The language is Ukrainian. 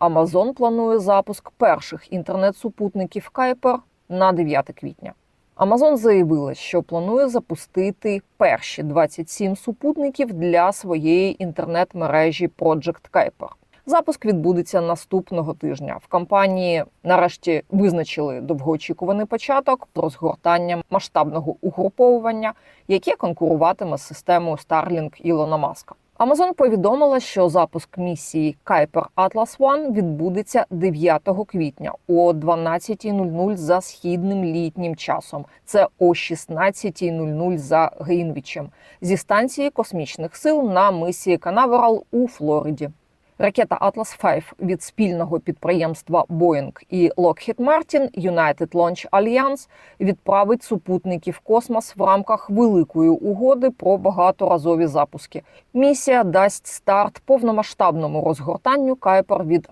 Amazon планує запуск перших інтернет-супутників Kuiper на 9 квітня. Amazon заявила, що планує запустити перші 27 супутників для своєї інтернет-мережі Project Kuiper. Запуск відбудеться наступного тижня. В компанії нарешті визначили довгоочікуваний початок розгортання масштабного угруповування, яке конкуруватиме з системою Starlink Ілона Маска. Amazon повідомила, що запуск місії Kuiper Atlas One відбудеться 9 квітня о 12.00 за східним літнім часом. Це о 16.00 за Грінвічем зі станції космічних сил на мисі Канаверал у Флориді. Ракета Atlas V від спільного підприємства Boeing і Lockheed Martin United Launch Alliance відправить супутники в космос в рамках великої угоди про багаторазові запуски. Місія дасть старт повномасштабному розгортанню Кайпер від